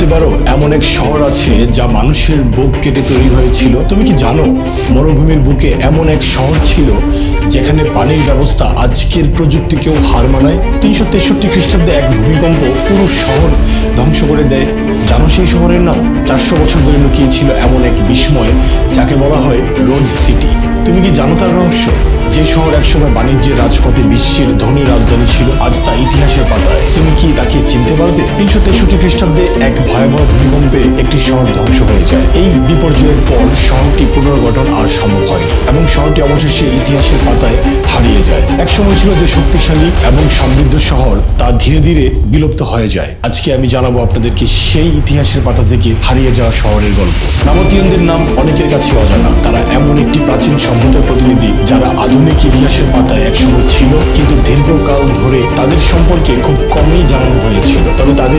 ভাবতে পারো, এমন এক শহর আছে যা মানুষের বুক কেটে তৈরি হয়েছিল। তুমি কি জানো, মরুভূমির বুকে এমন এক শহর ছিল যেখানে পানির ব্যবস্থা আজকের প্রযুক্তিকেও হার মানায়? তিনশো তেষট্টি খ্রিস্টাব্দে এক ভূমিকম্প পুরো শহর ধ্বংস করে দেয়। জানো সেই শহরের নাম? চারশো বছর ধরে লুকিয়ে ছিল এমন এক বিস্ময়, যাকে বলা হয় রোজ সিটি। তুমি কি জানো তার রহস্য? যে শহর একসময় বাণিজ্যের রাজপথে বিশ্বের ধনী রাজধানী ছিল, আজ তা কি তাকে তিনশো তেষট্টি খ্রিস্টাব্দে এক ভয়াবহ ভূমিকম্পে একটি শহর ধ্বংস হয়ে যায়। এই বিপর্যয়ের পর শহরটি পুনর্গঠন আর সম্ভব হয়নি এবং শহরটি অবশেষে ইতিহাসের পাতায় হারিয়ে যায়। এক সময় ছিল যে শক্তিশালী এবং সমৃদ্ধ শহর, তা ধীরে ধীরে বিলুপ্ত হয়ে যায়। আজকে আমি জানাব আপনাদেরকে সেই ইতিহাসের পাতা থেকে হারিয়ে যাওয়া শহরের গল্প। নামতীয়নদের নাম অনেকের কাছে অজানা। একটি প্রাচীন সভ্যতার প্রতিনিধি যারা আধুনিক ইতিহাসের পাতায় একসময় ছিল, কিন্তু দীর্ঘকাল ধরে তাদের সম্পর্কে খুব কমই জানানো হয়েছিল। তবে তাদের